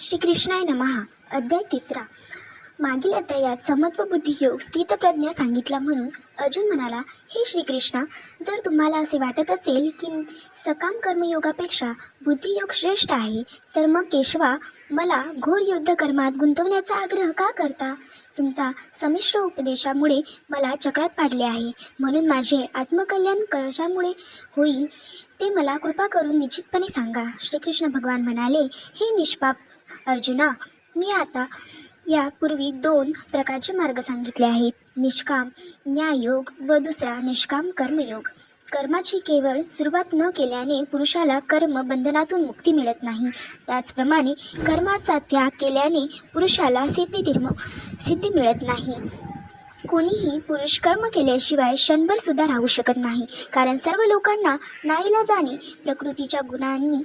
श्रीकृष्णाय नमहा अध्याय तिसरा. मागील अध्यायात समत्व बुद्धियोग स्थितप्रज्ञ सांगितला म्हणून अर्जुन म्हणाला हे श्रीकृष्णा जर तुम्हाला असे वाटत असेल की सकाम कर्मयोगापेक्षा बुद्धियोग श्रेष्ठ आहे तर मग केशवा मला घोर युद्ध कर्मात गुंतवण्याचा आग्रह का करता? तुमचा समिश्र उपदेशामुळे मला चक्रात पाडले आहे. म्हणून माझे आत्मकल्याण कशामुळे होईल ते मला कृपा करून निश्चितपणे सांगा. श्रीकृष्ण भगवान म्हणाले हे निष्पाप अर्जुना मी आता यापूर्वी दोन प्रकारचे मार्ग सांगितले आहेत. निष्काम न्याययोग व दुसरा निष्काम कर्मयोग. कर्माची केवळ सुरुवात न केल्याने पुरुषाला कर्म बंधनातून मुक्ती मिळत नाही. त्याचप्रमाणे कर्माचा त्याग केल्याने पुरुषाला सिद्धिधिर्म सिद्धी मिळत नाही. कोणीही पुरुष कर्म केल्याशिवाय क्षणभर सुद्धा राहू शकत नाही. कारण सर्व लोकांना नाईलाजाने प्रकृतीच्या गुणांनी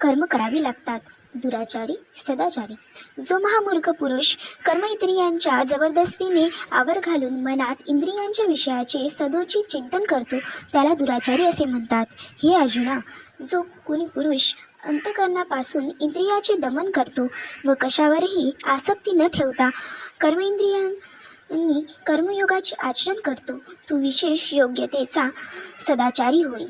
कर्म करावी लागतात. दुराचारी सदाचारी. जो महामूर्ख पुरुष कर्म इंद्रियांच्या जबरदस्तीने आवर घालून मनात इंद्रियांच्या विषयाचे सदोचित चिंतन करतो त्याला दुराचारी असे म्हणतात. हे अर्जुना जो कुणी पुरुष अंतकरणापासून इंद्रियाचे दमन करतो व कशावरही आसक्ती न ठेवता कर्मेंद्रियांनी कर्मयोगाचे आचरण करतो तो विशेष योग्यतेचा सदाचारी होईल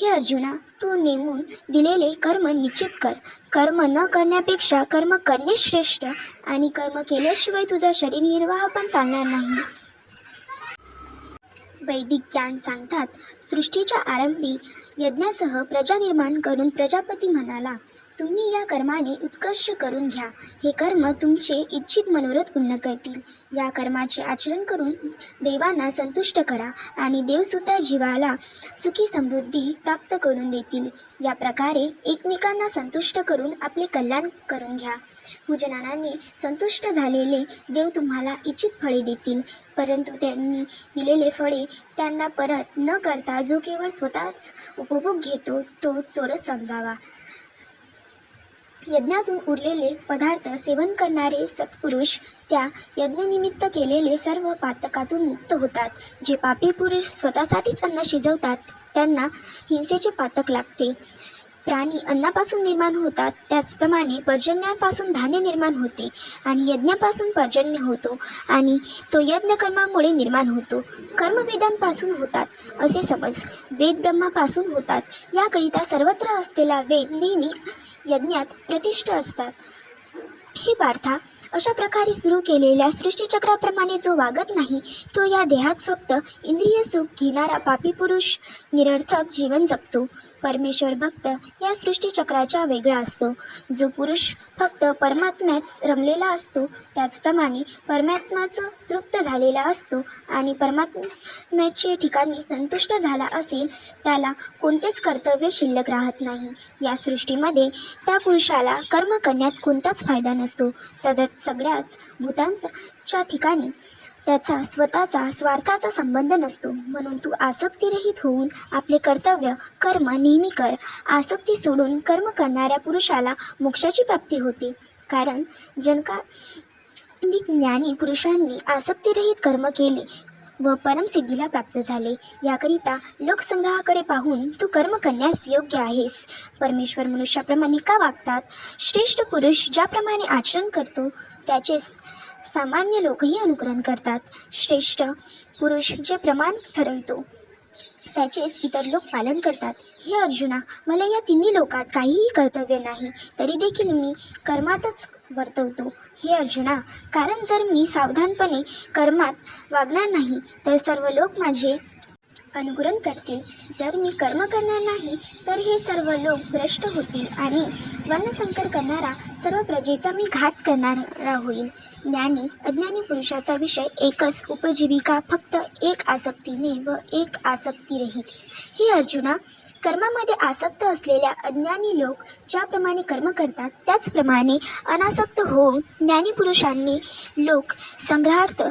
हे अर्जुना तू नेमून दिलेले कर्म निश्चित कर. कर्म न करण्यापेक्षा कर्म करणे श्रेष्ठ आणि कर्म केल्याशिवाय तुझा शरीर निर्वाह पण चालणार नाही. वैदिक ज्ञान सांगतात सृष्टीच्या आरंभी यज्ञासह प्रजा निर्माण करून प्रजापती म्हणाला तुम्ही या कर्माने उत्कर्ष करून घ्या. हे कर्म तुमचे इच्छित मनोरथ पूर्ण करतील. या कर्माचे आचरण करून देवांना संतुष्ट करा आणि देवसुद्धा जीवाला सुखी समृद्धी प्राप्त करून देतील. या प्रकारे एकमेकांना संतुष्ट करून आपले कल्याण करून घ्या. पूजनाने संतुष्ट झालेले देव तुम्हाला इच्छित फळे देतील. परंतु त्यांनी दिलेले फळे त्यांना परत न करता जो केवळ स्वतःच उपभोग घेतो तो चोरच समजावा. यज्ञातून उरलेले पदार्थ सेवन करणारे सत्पुरुष त्या यज्ञनिमित्त केलेले सर्व पातकातून मुक्त होतात. जे पापी पुरुष स्वतःसाठीच अन्न शिजवतात त्यांना हिंसेचे पातक लागते. प्राणी अन्नापासून निर्माण होतात त्याचप्रमाणे पर्जन्यापासून धान्य निर्माण होते आणि यज्ञापासून पर्जन्य होतो आणि तो यज्ञ कर्मामुळे निर्माण होतो. कर्मवेदांपासून होतात असे समज वेद ब्रह्मापासून होतात. याकरिता सर्वत्र असलेला वेद नेहमी यज्ञात प्रतिष्ठ असतात. हे पार्था अशा प्रकारे सुरू केलेल्या सृष्टीचक्राप्रमाणे जो वागत नाही तो या देहात फक्त इंद्रिय सुख घेणारा पापी पुरुष निरर्थक जीवन जगतो परमेश्वर भक्त या सृष्टीचक्राच्या वेगळा असतो. जो पुरुष फक्त परमात्म्यात रमलेला असतो त्याचप्रमाणे परमात्माचं तृप्त झालेला असतो आणि परमात्म्याचे ठिकाणी संतुष्ट झाला असेल त्याला कोणतेच कर्तव्य शिल्लक राहत नाही. या सृष्टीमध्ये त्या पुरुषाला कर्म करण्यात कोणताच फायदा नसतो. तदत सगळ्याच भूतांच्या ठिकाणी त्याचा स्वतःचा स्वार्थाचा संबंध नसतो. म्हणून तू आसक्तीरहित होऊन आपले कर्तव्य कर्म नेहमी कर. आसक्ती सोडून कर्म करणाऱ्या पुरुषाला मोक्षाची प्राप्ती होते. कारण जनका ज्ञानी पुरुषांनी आसक्तीरहित कर्म केले व परमसिद्धीला प्राप्त झाले. याकरिता लोकसंग्रहाकडे पाहून तू कर्म करण्यास योग्य आहेस. परमेश्वर मनुष्याप्रमाणे का वागतात? श्रेष्ठ पुरुष ज्याप्रमाणे आचरण करतो त्याचे सामान्य लोकही अनुकरण करतात. श्रेष्ठ पुरुष जे प्रमाण ठरवतो त्याचेच इतर लोक पालन करतात. हे अर्जुना मला या तिन्ही लोकात काहीही कर्तव्य नाही तरी देखील मी कर्मातच वर्तवतो. हे अर्जुना कारण जर मी सावधानपणे कर्मात वागणार नाही तर सर्व लोक माझे अनुकरण करतील. जर मी कर्म करणार नाही तर हे सर्व लोक भ्रष्ट होतील आणि वर्णसंकर करणारा सर्व प्रजेचा मी घात करणारा होईल. ज्ञानी अज्ञानी पुरुषाचा विषय एकच उपजीविका फक्त एक आसक्तीने व एक आसक्तीरहित हे अर्जुना कर्मामध्ये आसक्त असलेल्या अज्ञानी लोक ज्याप्रमाणे कर्म करतात त्याचप्रमाणे अनासक्त होऊन ज्ञानी पुरुषांनी लोक संग्रहार्थ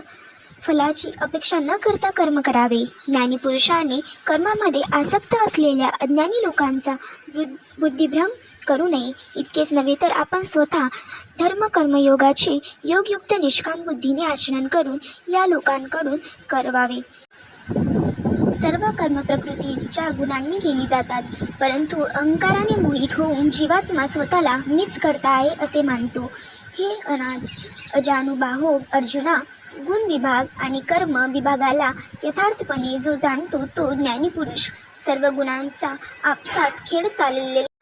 फलाची अपेक्षा न करता कर्म करावे. ज्ञानी पुरुषाने कर्मामध्ये आसक्त असलेल्या अज्ञानी लोकांचा बुद्धिभ्रम करू नये. इतकेच नव्हे तर आपण स्वतः धर्म कर्मयोगाचे योगयुक्त निष्काम बुद्धीने आचरण करून या लोकांकडून करवावे. सर्व कर्म प्रकृतीच्या गुणांनी केली जातात. परंतु अहंकाराने मोहित होऊन जीवात्मा स्वतःला मीच करता आहे असे मानतो. हे अनाथ अजानुबाहो अर्जुना गुण विभाग आणि कर्म विभागाला यथार्थपणे जो जाणतो तो ज्ञानीपुरुष सर्व गुणांचा आपसात खेळ चाललेला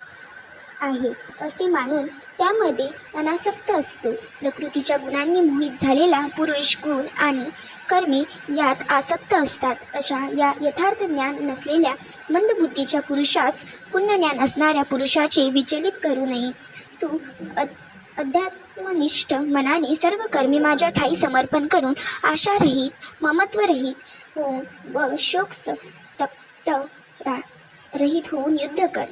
आहे असे मानून त्यामध्ये अनासक्त असतो. प्रकृतीच्या गुणांनी मोहित झालेला पुरुष गुण आणि कर्मी यात आसक्त असतात. अशा या यथार्थ ज्ञान नसलेल्या मंदबुद्धीच्या पुरुषास पुण्य ज्ञान असणाऱ्या पुरुषाचे विचलित करू नये. तू अ- अध्यात्मनिष्ठ मनाने सर्व कर्मी माझ्या ठाई समर्पण करून आशारहित ममत्वरहित होऊन व शोक तप्त रा रहित होऊन युद्ध कर.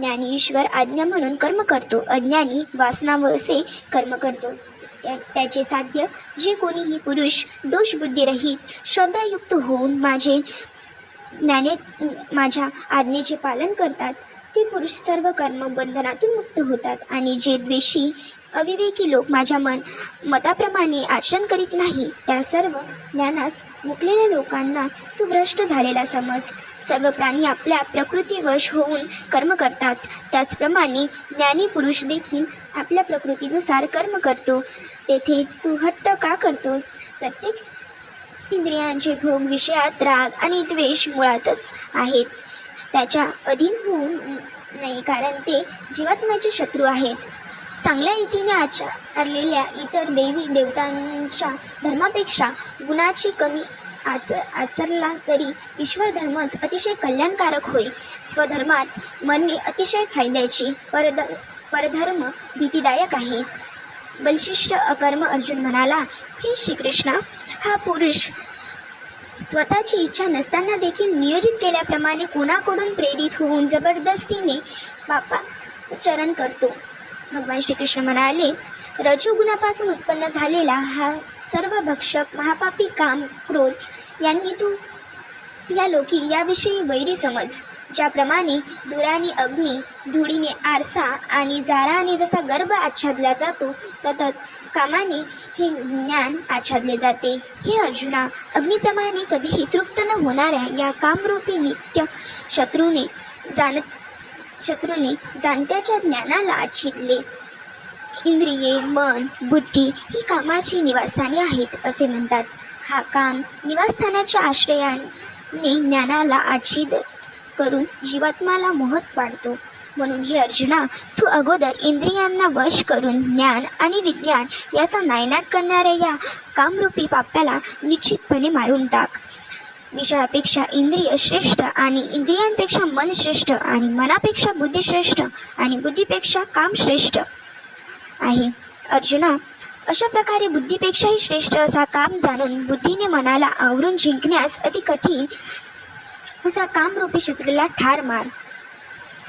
ज्ञानी ईश्वर आज्ञा म्हणून कर्म करतो. अज्ञानी वासनावसे कर्म करतो. त्या- त्याचे साध्य जे कोणीही पुरुष दोषबुद्धीरहित श्रद्धायुक्त होऊन माझे ज्ञाने माझ्या आज्ञेचे पालन करतात ते पुरुष सर्व कर्म बंधनातून मुक्त होतात आणि जे द्वेषी अविवेकी लोक माझ्या मन मताप्रमाणे आचरण करीत नाही. त्या सर्व ज्ञानास मुकलेल्या लोकांना तू भ्रष्ट झालेला समज. सर्व प्राणी आपल्या प्रकृतीवश होऊन कर्म करतात. त्याचप्रमाणे ज्ञानी पुरुष देखील आपल्या प्रकृतीनुसार कर्म करतो. तेथे तू हट्ट का करतोस? प्रत्येक इंद्रियांचे भोग विषयात राग आणि द्वेष मुळातच आहेत. त्याच्या अधीन होऊ नये कारण ते जीवात्म्याचे शत्रू आहेत. चांगल्या रीतीने आचरलेल्या इतर देवी देवतांच्या धर्मापेक्षा गुणाची कमी आच आचरला तरी ईश्वर धर्मच अतिशय कल्याणकारक होय. स्वधर्मात मरणे अतिशय फायद्याची परद परधर्म भीतीदायक आहे. बलशिष्ट अकर्म अर्जुन म्हणाला हे श्रीकृष्णा हा पुरुष स्वतःची इच्छा नसताना देखील नियोजित केल्याप्रमाणे कोणाकडून प्रेरित होऊन जबरदस्तीने बापा चरण करतो? भगवान श्रीकृष्ण म्हणाले रजोगुणापासून उत्पन्न झालेला हा सर्व भक्षक महापापी काम क्रोध यांनी तू या लोकी याविषयी वैरी समज ज्याप्रमाणे दुराने अग्नी धुळीने आरसा आणि जाराने जसा गर्भ आच्छादला जातो ततत कामाने हे ज्ञान आच्छादले जाते. हे अर्जुना अग्निप्रमाणे कधीही तृप्त न होणाऱ्या या कामरूपी नित्य शत्रूने जाणत शत्रूने जाणत्याच्या ज्ञानाला आच्छिदले इंद्रिये मन बुद्धी ही कामाची निवासस्थाने आहेत असे म्हणतात. हा काम निवासस्थानाच्या आश्रयाने ज्ञानाला आच्छिद करून जीवात्माला मोहत पाडतो म्हणून हे अर्जुना तू अगोदर इंद्रियांना वश करून ज्ञान आणि विज्ञान याचा नायनाट करणाऱ्या या कामरूपी पाप्याला निश्चितपणे मारून टाक. विषयापेक्षा इंद्रिय श्रेष्ठ आणि इंद्रियांपेक्षा मन श्रेष्ठ आणि मनापेक्षा बुद्धी श्रेष्ठ आणि बुद्धीपेक्षा काम श्रेष्ठ आहे. अर्जुना अशा प्रकारे बुद्धीपेक्षाही श्रेष्ठ असा काम जाणून बुद्धीने मनाला आवरून जिंकण्यास अति कठीण असा कामरूपी शत्रूला ठार मार.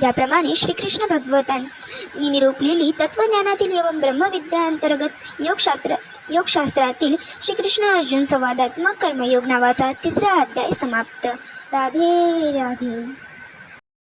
याप्रमाणे श्रीकृष्ण भगवतांनी निरूपलेली तत्वज्ञानातील एवं ब्रह्मविद्याअंतर्गत योगशास्त्र. योगशास्त्रातील श्रीकृष्ण अर्जुन संवादात्मक कर्मयोग नावाचा तिसरा अध्याय समाप्त. राधे राधे.